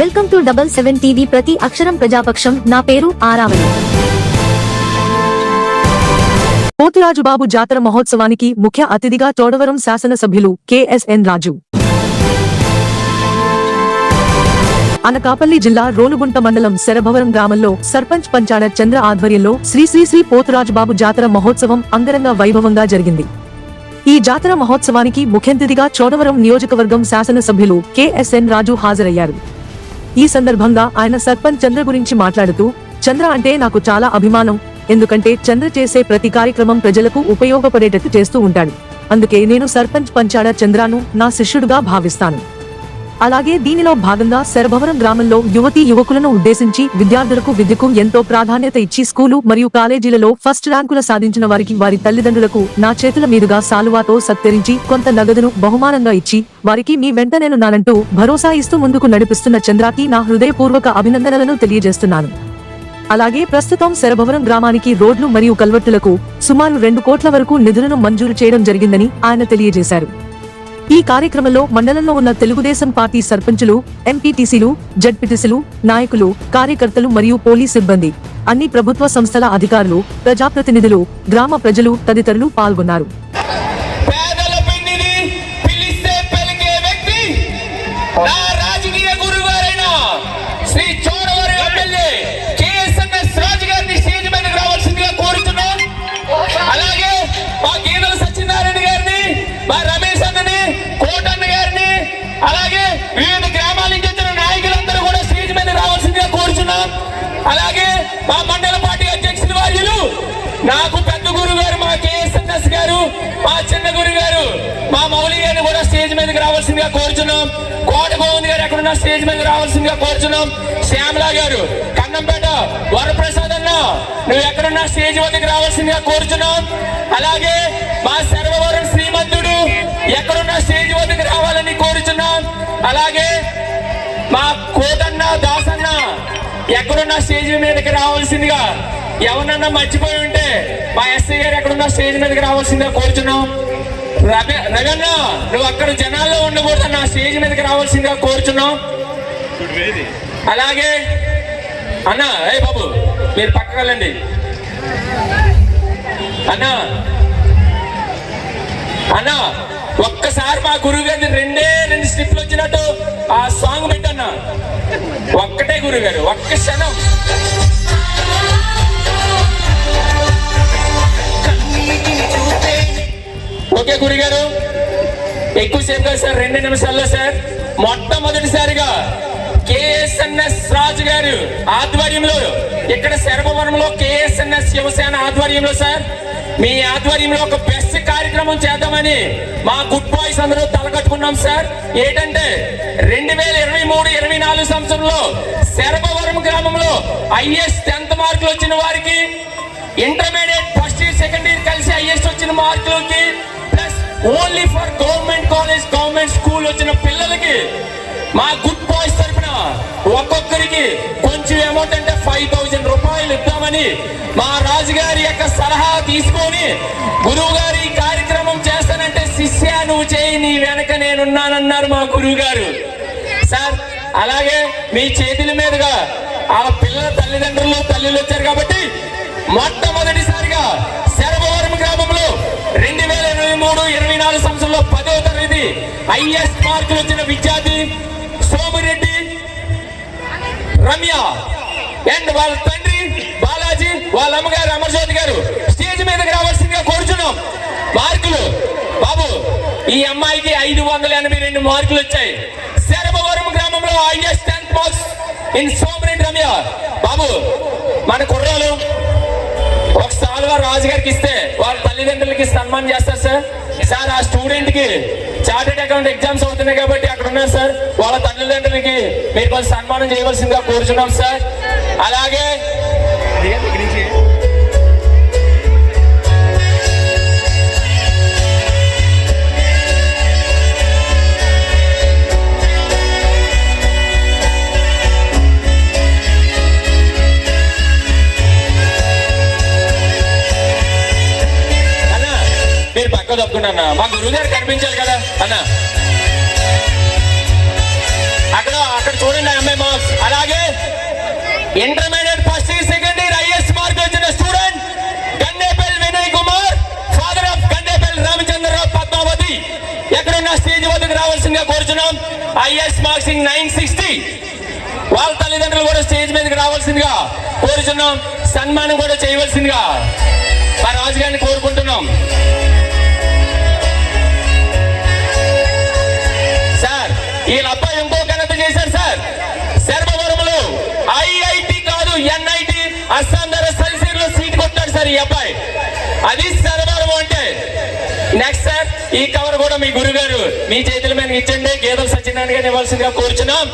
Welcome to double seven TV ప్రతి అక్షరం ప్రజాపక్షం. నా పేరు ఆరావళి పోతురాజుబాబు జాతర మహోత్సవానికి ముఖ్య అతిథిగా చోడవరం శాసనసభ్యులు కెఎస్ఎన్ రాజు. అనకాపల్లి జిల్లా రోలుగుంట మండలం శరభవరం గ్రామంలో సర్పంచ్ పంచాడ చంద్ర ఆధ్వర్యంలో శ్రీ శ్రీ శ్రీ పోతురాజుబాబు జాతర మహోత్సవం అంగరంగ వైభవంగా జరిగింది. ఈ జాతర మహోత్సవానికి ముఖ్యంతిథిగా చోడవరం నియోజకవర్గం శాసనసభ్యులు కెఎస్ఎన్ రాజు హాజరయ్యారు. ఈ సందర్భంగా ఆయన సర్పంచ్ చంద్ర గురించి మాట్లాడుతూ చంద్ర అంటే నాకు చాలా అభిమానం. ఎందుకంటే చంద్ర చేసే ప్రతి కార్యక్రమం ప్రజలకు ఉపయోగపడేటట్టు చేస్తూ ఉంటాడు. అందుకే నేను సర్పంచ్ పంచాడ చంద్రాను నా శిష్యుడుగా భావిస్తాను. అలాగే దీనిలో భాగంగా శరభవరం గ్రామంలో యువతీ యువకులను ఉద్దేశించి విద్యార్థులకు విద్యకు ఎంతో ప్రాధాన్యత ఇచ్చి స్కూలు మరియు కాలేజీలలో ఫస్ట్ ర్యాంకులు సాధించిన వారికి వారి తల్లిదండ్రులకు నా చేతుల మీదుగా సాలువాతో సత్కరించి కొంత నగదును బహుమానంగా ఇచ్చి వారికి మీ వెంట నేనున్నానంటూ భరోసా ఇస్తూ ముందుకు నడిపిస్తున్న చంద్రాకి నా హృదయపూర్వక అభినందనలను తెలియజేస్తున్నాను. అలాగే ప్రస్తుతం శరభవరం గ్రామానికి రోడ్లు మరియు కల్వర్టులకు సుమారు రెండు కోట్ల వరకు నిధులను మంజూరు చేయడం జరిగిందని ఆయన తెలియజేశారు. ఈ కార్యక్రమంలో మండలంలో ఉన్న తెలుగుదేశం పార్టీ సర్పంచులు ఎంపీటీసీలు జడ్పీటీసీలు నాయకులు కార్యకర్తలు మరియు పోలీస్ సిబ్బంది అన్ని ప్రభుత్వ సంస్థల అధికారులు ప్రజాప్రతినిధులు గ్రామ ప్రజలు తదితరులు పాల్గొన్నారు. అలాగే మా మండల పార్టీ అధ్యక్షులు వారిలు నాకు పెద్ద గురువు గారు మా కేఎస్ఎన్ఎస్ గారు మా చిన్న గురు గారు మా మౌలి గారిని కూడా స్టేజ్ మీదకి రావాల్సిందిగా కోరుచున్నాం. కోట గోవింద్ గారు ఎక్కడున్నా స్టేజ్ మీదకి రావాల్సిందిగా కోరుచున్నాం. శ్యామలా గారు కన్నంపేట వరప్రసాద్ అన్న నువ్వు ఎక్కడున్నా స్టేజ్ వద్దకు రావాల్సిందిగా కోరుచున్నాం. అలాగే మా సర్వవరం శ్రీమంతుడు ఎక్కడున్నా స్టేజ్ వద్దకు రావాలని కోరుచున్నాం. అలాగే మా కోటన్న దాసన్న ఎక్కడున్న స్టేజ్ మీదకి రావాల్సిందిగా ఎవరన్నా మర్చిపోయి ఉంటే మా ఎస్ఐ గారు ఎక్కడున్న స్టేజ్ మీదకి రావాల్సిందిగా కోరుచున్నాం. రవి రవన్న నువ్వు అక్కడ జనాల్లో ఉండకూడదు నా స్టేజ్ మీదకి రావాల్సిందిగా కోరుచున్నాం. అలాగే అన్న ఏ బాబు మీరు పక్కకు వెళ్ళండి. అన్న అన్నా ఒక్కసారి మా గురువు గారి రెండే రెండు స్లిప్లు వచ్చినట్టు ఆ ఒక్కటే గురుగారు ఒక్క క్షణం. ఓకే గురుగారు ఎక్కువసేపు కాదు సార్ రెండు నిమిషాల్లో సార్. మొట్టమొదటిసారిగా కేఎస్ఎన్ఎస్ రాజు గారు ఆధ్వర్యంలో ఇక్కడ శరభవనంలో కేఎస్ఎన్ఎస్ శివసేన ఆధ్వర్యంలో సార్ మీ ఆధ్వర్యంలో ఒక బెస్ట్ కార్యక్రమం చేద్దామని మా గుడ్ బాయ్స్ అందరూ తలకట్టుకున్నాం సార్. ఏంటంటే రెండు వేల ఇరవై మూడు ఇరవై నాలుగు సంవత్సరంలో శరభవరం గ్రామంలో ఐఎస్ టెన్త్ మార్కులు వచ్చిన వారికి intermediate first year second year కలిసి ఐఎస్ వచ్చిన మార్కులకి plus only for government college government school వచ్చిన పిల్లలకి మా గుడ్ బాయ్స్ తరఫున ఒక్కొక్కరికి కొంచెం అమౌంట్ అంటే ఫైవ్ థౌజండ్ రూపాయలు ఇద్దామని మా రాజుగారి యొక్క సలహా తీసుకొని గురువు గారు ఈ కార్యక్రమం చేస్తానంటే శిష్య నువ్వు చేయి నీ వెనక నేనున్నానన్నారు మా గురువు గారు సార్ అలాగే మీ చేతుల మీదుగా ఆ పిల్లల తల్లిదండ్రులు తల్లులు వచ్చారు కాబట్టి మొట్టమొదటిసారిగా శరభవరం గ్రామంలో రెండు వేల ఇరవై మూడు ఇరవై నాలుగు సంవత్సరంలో పదవ తరగతి ఐఎస్ మార్కులు వచ్చిన విద్యార్థి సోమిరెడ్డి రమ్య అండ్ వాళ్ళ తండ్రి బాలాజీ వాళ్ళ అమ్మగారు అమర్జ్యోతి గారు. స్టేజ్ మీదకి రావాల్సిందిగా కోరుచున్నాం. మార్కులు. బాబు ఈ అమ్మాయికి ఐదు వందల ఎనభై రెండు మార్కులు వచ్చాయి. శరభవరం గ్రామంలో highest tenth marks in Somareddy Ramya Babu మన కుర్రాలు సాల్వా రాజు గారికి ఇస్తే వాళ్ళ తల్లిదండ్రులకి సన్మానం చేస్తారు సార్. సార్ ఆ స్టూడెంట్కి చార్టెడ్ అకౌంట్ ఎగ్జామ్స్ అవుతున్నాయి కాబట్టి అక్కడ ఉన్నారు సార్. వాళ్ళ తల్లిదండ్రులకి మీరు కొంచెం సన్మానం చేయవలసిందిగా కోరుచున్నాం సార్. అలాగే మీరు తప్పుకున్నా అన్న. మా గురువు గారు కనిపించాలి కదా అన్న. అక్కడ అక్కడ చూడండి ఆ అమ్మాయి మా intermediate first year second year highest mark వచ్చిన student Gandepalli Vinay Kumar father of Gandepalli Ramachandrarao Padmavathi. ఎక్కడున్న స్టేజ్ వద్దకు రావాల్సిందిగా కోరుచున్నాం. ఐఎస్ మార్క్సింగ్ నైన్ సిక్స్టీ వాళ్ళ తల్లిదండ్రులు కూడా స్టేజ్ మీదకి రావాల్సిందిగా కోరుచున్నాం. సన్మానం కూడా చేయవలసిందిగా మా రాజుగారిని కోరుకుంటున్నాం. వీళ్ళ అబ్బాయి ఇంకో ఘనత చేశారు సార్. శర్మవరములు ఐఐటి కాదు ఎన్ఐటి అస్సాం ధర సరిసిరిలో సీట్ కొట్టాడు సార్ ఈ అబ్బాయి. అది శర్మవరం అంటే. నెక్స్ట్ సార్ ఈ కవర్ కూడా మీ గురుగారు మీ చేతుల మీద ఇచ్చండి. గీతం సత్యనారాయణ గారిని ఇవ్వాల్సిందిగా కోరుచున్నాం.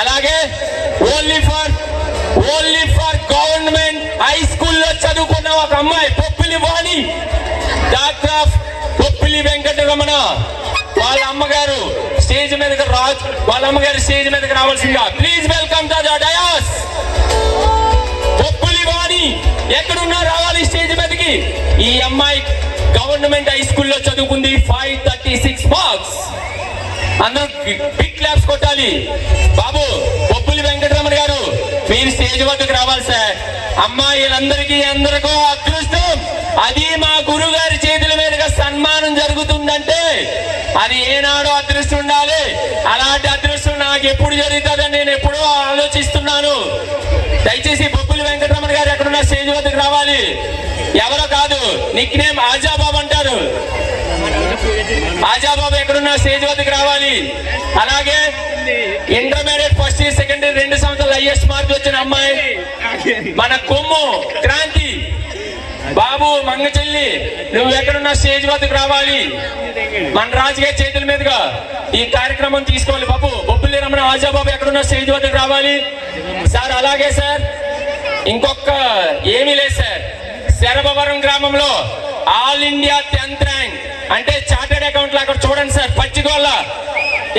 అలాగే only for only for government high స్కూల్లో చదువుకున్న ఒక అమ్మాయి పొప్పిలి వాణి. Doctor of Poppili Venkataramana. వాళ్ళ అమ్మగారు స్టేజ్ మీదకి రా వాళ్ళ అమ్మగారు స్టేజ్ మీదకి రావాల్సిందిగా please welcome to the dais. Vani ఎక్కడున్నా రావాలి స్టేజ్ మీదకి. ఈ అమ్మాయి గవర్నమెంట్ హై స్కూల్లో చదువుకుంది ఫైవ్ థర్టీ సిక్స్ మార్క్స్ అందరూ బిగ్ క్లాప్స్ కొట్టాలి. బాబు బొబ్బులి వెంకటరమణ గారు మీరు స్టేజ్ వద్దకు రావాలి సార్. అమ్మాయిలందరికీ అందరికీ అదృష్టం. అది మా గురువు గారి చేతుల మీదుగా సన్మానం జరుగుతుందంటే అది ఏనాడో అదృష్టం ఉండాలి. అలాంటి అదృష్టం నాకు ఎప్పుడు జరుగుతుందని నేను ఎప్పుడూ ఆలోచిస్తున్నాను. దయచేసి బొబ్బులి వెంకటరమణ గారు ఎక్కడున్న స్టేజ్ వద్దకు రావాలి. ఎవరో కాదు నిక్ నేమ్ ఆజాబాబు అంటారు. ఆజాబాబు ఎక్కడున్న స్టేజ్ వద్దకు రావాలి. అలాగే intermediate first year second year రెండు సంవత్సరాలు హైయెస్ట్ మార్క్ వచ్చిన అమ్మాయి. మన కొమ్ము క్రాంతి. బాబు మంగ చెల్లి నువ్వు ఎక్కడున్నా స్టేజ్ వద్దకు రావాలి. మన రాజుగారి చేతుల మీదుగా ఈ కార్యక్రమం తీసుకోవాలి బాబు. బొబ్బులి రమణ ఆజాబాబు ఎక్కడున్నా స్టేజ్ వద్దకు రావాలి. సార్ అలాగే సార్. ఇంకొక ఏమీ లేదు సార్. శరభవరం గ్రామంలో ఆల్ ఇండియా టెన్త్ ర్యాంక్ అంటే చార్టెడ్ అకౌంట్లు అక్కడ చూడండి sir Pachigolla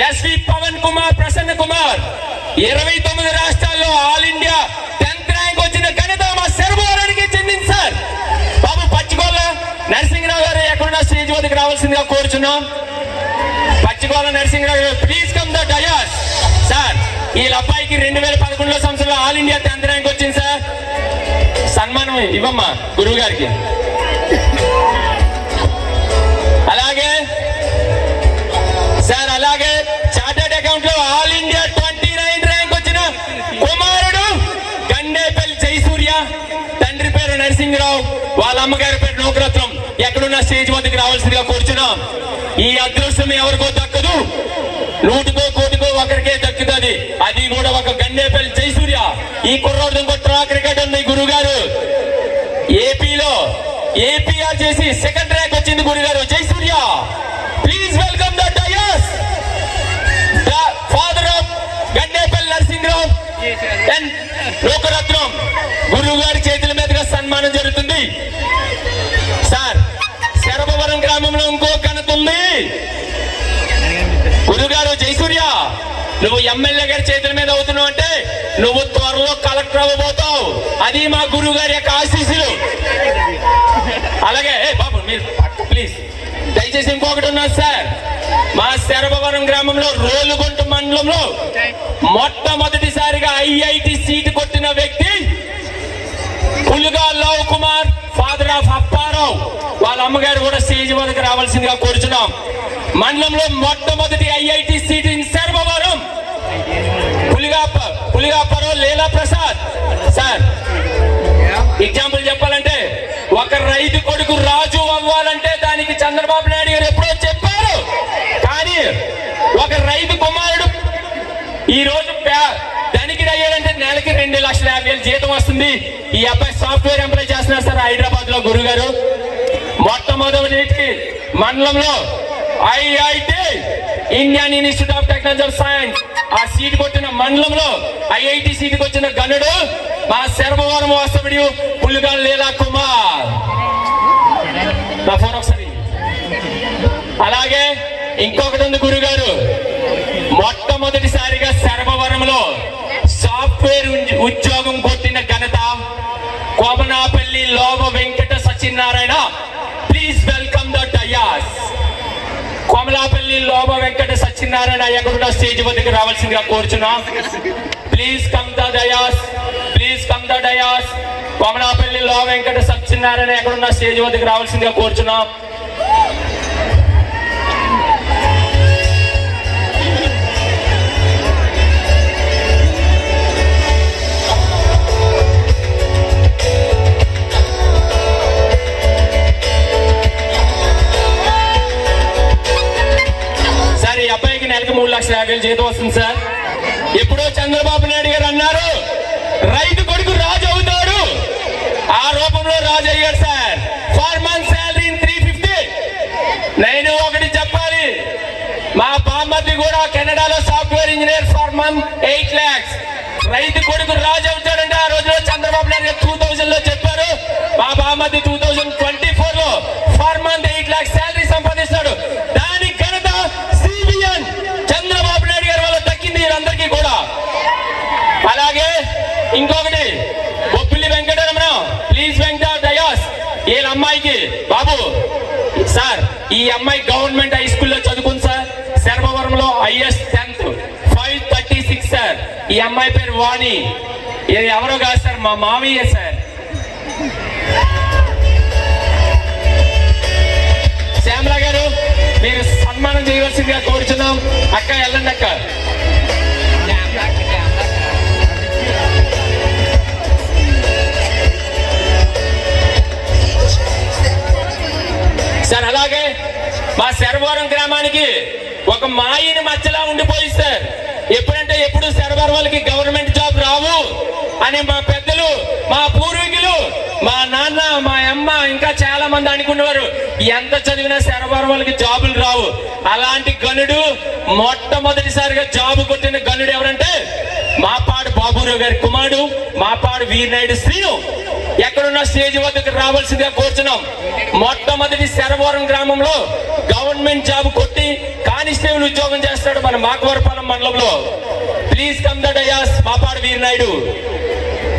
S V Pavan Kumar Prasanna Kumar. ఇరవై తొమ్మిది రాష్ట్రాల్లో ఆల్ ఇండియా నరసింహరావు గారు ఎక్కడున్నా స్టేజ్ వద్దకు రావాల్సిందిగా కోరుచున్నాం. పచ్చిగోళ్ళ నరసింహరావు గారు please come the dais sir వీళ్ళ అబ్బాయికి రెండు వేల పదకొండులో సంవత్సరంలో ఆల్ ఇండియా టెన్త్ ర్యాంక్ వచ్చింది సార్. సన్మానం ఇవ్వమ్మా గురువు గారికి. అలాగే సార్ అలాగే చార్టెడ్ అకౌంట్లో all India twenty nine rank వచ్చిన కుమారుడు గండేపల్లి జయసూర్య తండ్రి పేరు నరసింహరావు వాళ్ళ అమ్మగారి ఎక్కడున్న స్టేజ్ వద్దకు రావాల్సిందిగా కూర్చున్నాం. ఈ అదృష్టం ఎవరికో దక్కదు. నూటికో కోటికో ఒకరికే దక్కుతుంది. అది కూడా ఒక గన్నేపల్లి జయసూర్య ఈ కుర్రోడు ఇంకో ట్రాక్ ఉంది గురువు గారు ఏపీలో ఏపీఆర్ చేసి సెకండ్ ర్యాంక్ వచ్చింది గురుగారు. Jayasurya please welcome the dais the father of Gandepalli Narasimharao. And గురుగారు జయసూర్య నువ్వు ఎమ్మెల్యే గారి చేతుల మీద అవుతున్నావు అంటే నువ్వు త్వరలో కలెక్టర్ అవ్వబోతావు. అది మా గురువు గారి యొక్క ఆశీస్సులు. అలాగే బాబు మీరు ప్లీజ్. దయచేసి ఇంకొకటి ఉన్నారు సార్. మా శరభవరం గ్రామంలో రోలుగుంట మండలంలో మొట్టమొదటిసారిగా ఐఐటి సీటు కొట్టిన వ్యక్తి Puluga Lav Kumar. Father of Apparao. వాళ్ళ అమ్మగారు కూడా స్టేజ్ వద్దకు రావాల్సిందిగా కోరుచున్నాం. మండలంలో మొట్టమొదటి IIT seat in Sarvavaram. Puliga Leela Prasad. Sir example చెప్పాలంటే ఒక రైతు కొడుకు రాజు అవ్వాలంటే దానికి చంద్రబాబు నాయుడు గారు ఎప్పుడో చెప్పారు. కానీ ఒక రైతు కుమారుడు ఈ రోజు పే- అయ్యాడంటే నెలకి రెండు లక్షల యాభై వేలు జీతం వస్తుంది. ఈ అబ్బాయి సాఫ్ట్వేర్ ఎంప్లాయ్ చేస్తున్నారు సార్ హైదరాబాద్. గురుగారు. గురువు గారు మొట్టమొదటి మండలంలో IIT Indian institute of technology science. ఆ సీట్ కొట్టిన మండలంలో ఐఐటి సీట్ వచ్చిన గనుడు మా శర్మవరం వాస్తవుడు పుల్లుగా లీలా కుమార్ నా ఫోన్ ఒకసారి అలాగే ఇంకొకటి ఉంది గురుగారు. మొట్టమొదటిసారిగా శర్మవరంలో సాఫ్ట్వేర్ ఉద్యోగం కొట్టిన ఘనత Komanapalli Lobha Venkata Satyanarayana please welcome the dais Komalapalli Loba Venkata Satyanarayana ఎక్కడున్న స్టేజ్ వద్దకు రావాల్సిందిగా కోరుచున్నాం. Please come the dais please come the dais Komanapalli లో వెంకట సత్యనారాయణ ఎక్కడున్న స్టేజ్ వద్దకు రావాల్సిందిగా కోరుచున్నాం. రైతు కొడుకు రాజు అవుతాడు. ఆ రూపంలో రాజు అయ్యాడు sir. Per month salary three fifty. నేను ఒకటి చెప్పాలి. మా బామ్మది కూడా కెనడాలో software engineer per month eight lakhs. రైతు కొడుకు రాజు అవుతాడంటే ఆ రోజులో చంద్రబాబు నాయుడు టూ థౌజండ్లో చెప్పారు. మా బామ్మది టూ థౌజండ్ ట్వంటీ ఫోర్లో per month eight lakhs salary సంపాదిస్తాడు దాని ఘనత సిబిఎన్ చంద్రబాబు నాయుడు గారి వల్ల దక్కింది వీరందరికీ కూడా అలాగే ఇంకొకటి బొప్పిలి వెంకటరమణ ప్లీజ్ వెంకట డయాస్ వీళ్ళ అమ్మాయికి బాబు సార్ ఈ అమ్మాయి గవర్నమెంట్ హై స్కూల్లో చదువుకుంది sir శర్మవరంలో highest tenth five thirty six sir ఈ అమ్మాయి పేరు వాణి. ఇది ఎవరో కాదు సార్ మా మామయ్య సార్ శ్యామల గారు మీరు సన్మానం చేయవలసిందిగా కోరుచున్నాం. అక్క వెళ్ళండి అక్క. శరవరం గ్రామానికి ఒక మాయిని మధ్యలా ఉండిపోయి సార్. ఎప్పుడంటే ఎప్పుడు శరవరం వాళ్ళకి గవర్నమెంట్ జాబ్ రావు అని మా పెద్దలు మా పూర్వీకులు మా నాన్న మా అమ్మ ఇంకా చాలా మంది అనుకునేవారు. ఎంత చదివినా శరవరం వాళ్ళకి జాబులు రావు. అలాంటి గనుడు మొట్టమొదటిసారిగా జాబు కొట్టిన గనుడు ఎవరంటే మా పాడు బాబురావు గారి కుమారుడు పాపాడు వీరనాయుడు శ్రీను ఎక్కడున్న స్టేజ్ వద్దకు రావాల్సిందిగా కోరుచున్నాం. మొట్టమొదటి శరవరం గ్రామంలో గవర్నమెంట్ జాబ్ కొట్టి కానిస్టేబుల్ ఉద్యోగం చేస్తాడు మన మాకవరపాలెం మండలంలో. Please come the dais Papadu Veeranaidu.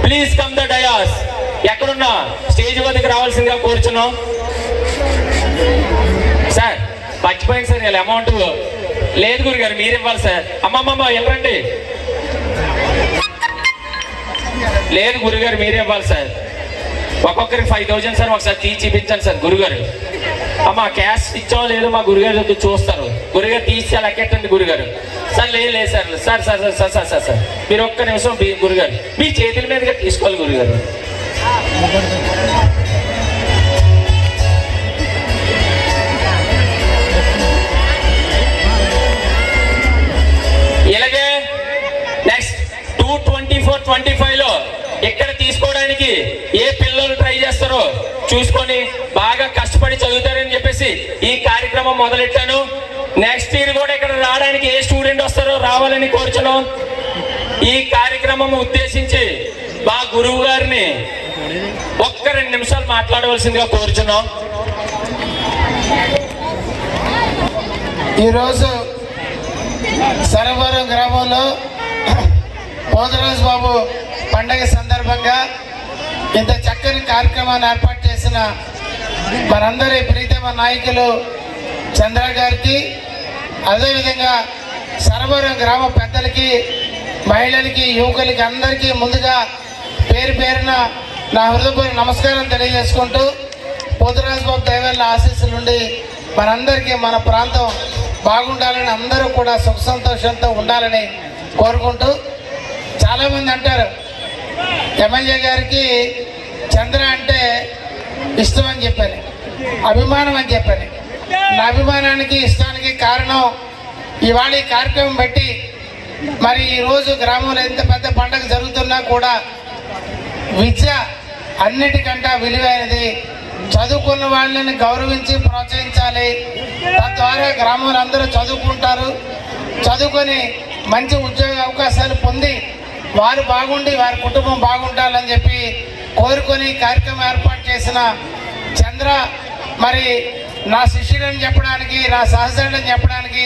Please come the dais ఎక్కడున్నా స్టేజ్ వద్దకు రావాల్సిందిగా కోరుచున్నాం. సార్ మర్చిపోయింది సార్ ఇలా అమౌంట్ లేదు గురుగారు మీరు ఇవ్వాలి సార్. అమ్మమ్మమ్మ ఎవరండి లేదు గురుగారు మీరే ఇవ్వాలి సార్. ఒక్కొక్కరికి ఫైవ్ థౌజండ్ సార్ ఒకసారి తీసి చూపించండి సార్ గురుగారు. అమ్మ క్యాష్ ఇచ్చో లేదో మా గురుగారు వచ్చి చూస్తారు. గురుగారు తీసి లెక్కెట్టండి గురుగారు. సార్ లేదు లేదు sir sir sir sir sir sir sir sir. మీరు ఒక్క నిమిషం మీ- గురుగారు మీ చేతుల మీదుగా తీసుకోవాలి గురుగారు. కార్యక్రమం మొదలెట్టాను. నెక్స్ట్ ఇయర్ కూడా ఇక్కడ రావడానికి ఏ స్టూడెంట్ వస్తారో రావాలని కోరుచున్నాం. ఈ కార్యక్రమం ఉద్దేశించి మా గురువు గారిని ఒక్క రెండు నిమిషాలు మాట్లాడవలసిందిగా కోరుచున్నాం. ఈరోజు సరవరం గ్రామంలో పోతరాజు బాబు పండగ సందర్భంగా ఇంత చక్కని కార్యక్రమాన్ని ఏర్పాటు చేసిన మనందరి ప్రీతమ నాయకులు చంద్ర గారికి అదేవిధంగా సరవరం గ్రామ పెద్దలకి మహిళలకి యువకులకి అందరికీ ముందుగా పేరు పేరున నా హృదయపూర్వ నమస్కారం తెలియజేసుకుంటూ పోతురాజబాబు దేవాల దైవాల ఆశీస్సుల నుండి మనందరికీ మన ప్రాంతం బాగుండాలని అందరూ కూడా సుఖ సంతోషంతో ఉండాలని కోరుకుంటూ చాలామంది అంటారు ఎమ్మెల్యే గారికి చంద్ర అంటే ఇష్టం అని చెప్పాను అభిమానం అని చెప్పాను. నా అభిమానానికి ఇష్టానికి కారణం ఇవాళ ఈ కార్యక్రమం పెట్టి మరి ఈరోజు గ్రామంలో ఎంత పెద్ద పండగ జరుగుతున్నా కూడా విద్య అన్నిటికంటే విలువైనది. చదువుకున్న వాళ్ళని గౌరవించి ప్రోత్సహించాలి. తద్వారా గ్రామంలో అందరూ చదువుకుంటారు. చదువుకొని మంచి ఉద్యోగ అవకాశాలు పొంది వారు బాగుండి వారి కుటుంబం బాగుండాలని చెప్పి కోరుకొని కార్యక్రమం ఏర్పాటు చేసిన చంద్ర మరి నా శిష్యులను చెప్పడానికి నా సహచరులను చెప్పడానికి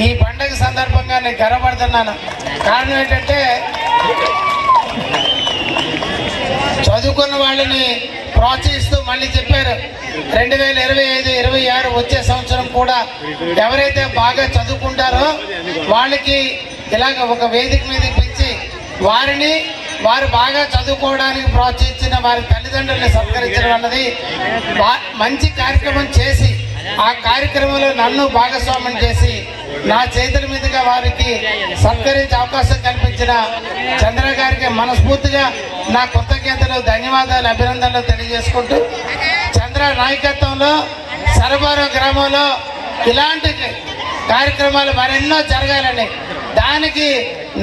ఈ పండగ సందర్భంగా నేను గర్వపడుతున్నాను. కారణం ఏంటంటే చదువుకున్న వాళ్ళని ప్రోత్సహిస్తూ మళ్ళీ చెప్పారు. రెండు వేల ఇరవై ఐదు ఇరవై ఆరు వచ్చే సంవత్సరం కూడా ఎవరైతే బాగా చదువుకుంటారో వాళ్ళకి ఇలాగ ఒక వేదిక మీద పిలిచి వారిని వారు బాగా చదువుకోవడానికి ప్రోత్సహించిన వారి తల్లిదండ్రుల్ని సత్కరించడం అన్నది మంచి కార్యక్రమం చేసి ఆ కార్యక్రమంలో నన్ను భాగస్వామ్యం చేసి నా చేతుల మీదుగా వారికి సత్కరించే అవకాశం కల్పించిన చంద్ర గారికి మనస్ఫూర్తిగా నా కృతజ్ఞతలు ధన్యవాదాలు అభినందనలు తెలియజేసుకుంటూ చంద్ర నాయకత్వంలో సరబారో గ్రామంలో ఇలాంటి కార్యక్రమాలు మరెన్నో జరగాలని దానికి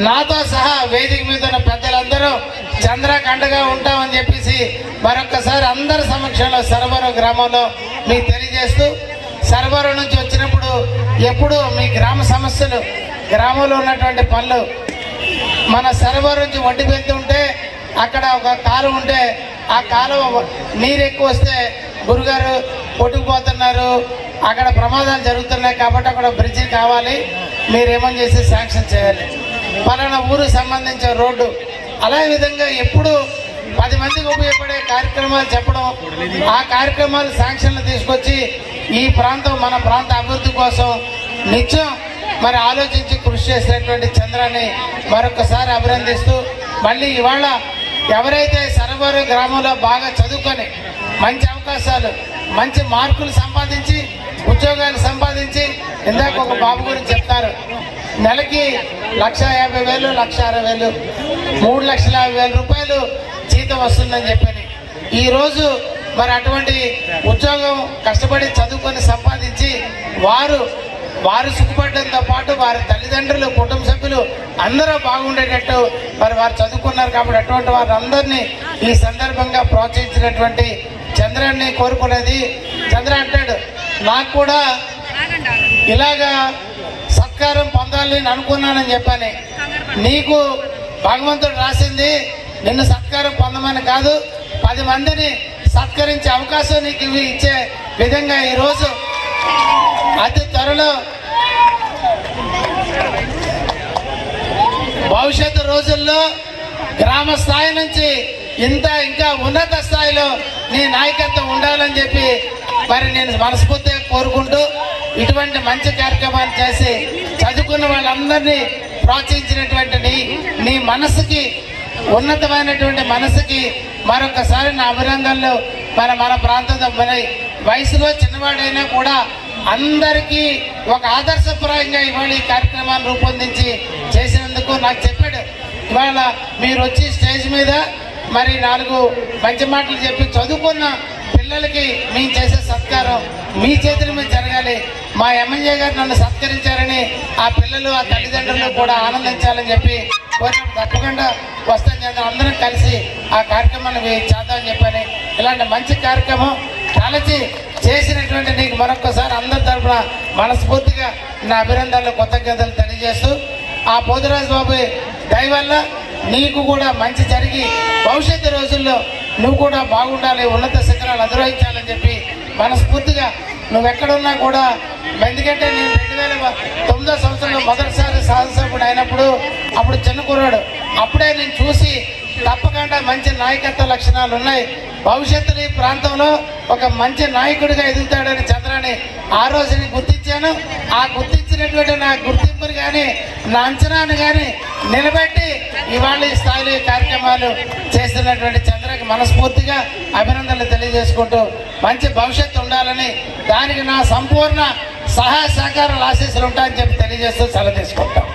నాతో సహా వేదిక మీద ఉన్న పెద్దలందరూ చంద్రకండగా ఉంటామని చెప్పేసి మరొకసారి అందరి సమక్షంలో సర్వరు గ్రామంలో మీకు తెలియజేస్తూ సర్వరు నుంచి వచ్చినప్పుడు ఎప్పుడు మీ గ్రామ సమస్యలు గ్రామంలో ఉన్నటువంటి పనులు మన సర్వర్ నుంచి ఒడ్డు వెళ్తుంటే అక్కడ ఒక కాలు ఉంటే ఆ కాలువ నీరు ఎక్కువ వస్తే గురుగారు కొట్టుకుపోతున్నారు అక్కడ ప్రమాదాలు జరుగుతున్నాయి కాబట్టి అక్కడ బ్రిడ్జి కావాలి మీరేమని చేసి శాంక్షన్ చేయాలి. పలానా ఊరికి సంబంధించిన రోడ్డు. అలా విధంగా ఎప్పుడు పది మందికి ఉపయోగపడే కార్యక్రమాలు చెప్పడం ఆ కార్యక్రమాలు శాంక్షన్లు తీసుకొచ్చి ఈ ప్రాంతం మన ప్రాంత అభివృద్ధి కోసం నిత్యం మరి ఆలోచించి కృషి చేసినటువంటి చంద్రాన్ని మరొకసారి అభినందిస్తూ మళ్ళీ ఇవాళ ఎవరైతే సరవరు గ్రామంలో బాగా చదువుకొని మంచి అవకాశాలు మంచి మార్కులు సంపాదించి ఉద్యోగాలు సంపాదించి ఇందాక ఒక బాబు గురించి చెప్తారు. నెలకి లక్ష యాభై వేలు లక్ష అరవై వేలు మూడు లక్షల యాభై వేల రూపాయలు జీతం వస్తుందని చెప్పని. ఈరోజు మరి అటువంటి ఉద్యోగం కష్టపడి చదువుకొని సంపాదించి వారు వారు సుఖపడడంతో పాటు వారి తల్లిదండ్రులు కుటుంబ సభ్యులు అందరూ బాగుండేటట్టు మరి వారు చదువుకున్నారు కాబట్టి అటువంటి వారందరినీ ఈ సందర్భంగా ప్రోత్సహించినటువంటి చంద్రాన్ని కోరుకునేది. చంద్ర అంటాడు నాకు కూడా ఇలాగా సత్కారం పొందాలి అని అనుకున్నానని చెప్పాను. నీకు భగవంతుడు రాసింది నిన్ను సత్కారం పొందమని కాదు పది మందిని సత్కరించే అవకాశం నీకు ఇవి ఇచ్చే విధంగా ఈరోజు అతి త్వరలో భవిష్యత్తు రోజుల్లో గ్రామ స్థాయి నుంచి ఇంత ఇంకా ఉన్నత స్థాయిలో నీ నాయకత్వం ఉండాలని చెప్పి మరి నేను మనస్ఫూర్తిగా కోరుకుంటూ ఇటువంటి మంచి కార్యక్రమాలు చేసి చదువుకున్న వాళ్ళందరినీ ప్రోత్సహించినటువంటి నీ నీ మనసుకి ఉన్నతమైనటువంటి మనసుకి మరొకసారి నా అభినందనలు. మన మన ప్రాంతంలో మన వయసులో చిన్నవాడైనా కూడా అందరికీ ఒక ఆదర్శప్రాయంగా ఇవాళ ఈ కార్యక్రమాన్ని రూపొందించి చేసినందుకు నాకు చెప్పాడు. ఇవాళ మీరు వచ్చి స్టేజ్ మీద మరి నాలుగు మంచి మాటలు చెప్పి చదువుకున్న పిల్లలకి మేము చేసే సత్కారం మీ చేతుల మీద జరగాలి. మా ఎమ్మెల్యే గారు నన్ను సత్కరించారని ఆ పిల్లలు ఆ తల్లిదండ్రులు కూడా ఆనందించాలని చెప్పి కోరినప్పుడు తప్పకుండా వస్తాం చేద్దాం అందరం కలిసి ఆ కార్యక్రమాన్ని చేద్దామని చెప్పని ఇలాంటి మంచి కార్యక్రమం తలచి చేసినటువంటి నీకు మరొకసారి అందరి తరఫున మనస్ఫూర్తిగా నా అభినందనలు కృతజ్ఞతలు తెలియజేస్తూ ఆ పోతురాజు బాబు దయవల్ల నీకు కూడా మంచి జరిగి భవిష్యత్తు రోజుల్లో నువ్వు కూడా బాగుండాలి ఉన్నత శిఖరాలు అధిరోహించాలని చెప్పి మనస్ఫూర్తిగా నువ్వు ఎక్కడున్నా కూడా ఎందుకంటే నేను రెండు వేల తొమ్మిదో సంవత్సరంలో మొదటిసారి శాసనసభ్యుడు అయినప్పుడు అప్పుడు చిన్న కుర్రాడు. అప్పుడే నేను చూసి తప్పకుండా మంచి నాయకత్వ లక్షణాలు ఉన్నాయి. భవిష్యత్తులో ఈ ప్రాంతంలో ఒక మంచి నాయకుడిగా ఎదుగుతాడని చంద్రాన్ని ఆ రోజుని గుర్తించాను. ఆ ఇచ్చినటువంటి నా గుర్తింపుని కానీ నా అంచనాను కానీ నిలబెట్టి ఇవాళ ఈ స్థాయిలో కార్యక్రమాలు చేస్తున్నటువంటి చంద్రకి మనస్ఫూర్తిగా అభినందనలు తెలియజేసుకుంటూ మంచి భవిష్యత్తు ఉండాలని దానికి నా సంపూర్ణ సహాయ సహకారాలు ఆశీస్సులు ఉంటాయని చెప్పి తెలియజేస్తూ సెలవు తీసుకుంటాం.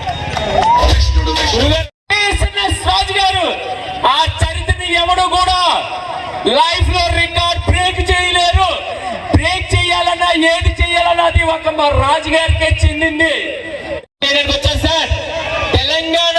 రాజు గారు ఆ చరిత్రని ఎవడు కూడా లైఫ్లో రికార్డ్ బ్రేక్ చేయలేరు. బ్రేక్ చేయాలన్నా ఏది చేయాలన్నా ఒక మా గారికే చెందింది. నేను వచ్చాను సార్. తెలంగాణ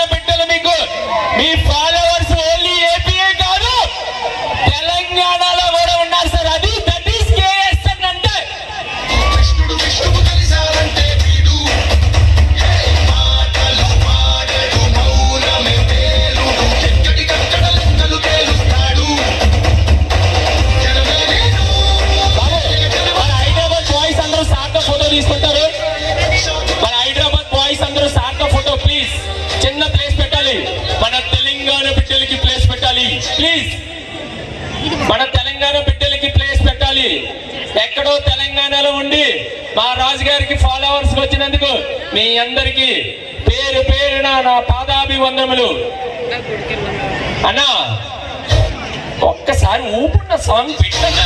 మా రాజుగారికి ఫాలోవర్స్ వచ్చినందుకు మీ అందరికి పేరు పేరున నా పాదాభివందములు అన్నా ఒక్కసారి ఊపున్న సాంగ్ పెట్టనా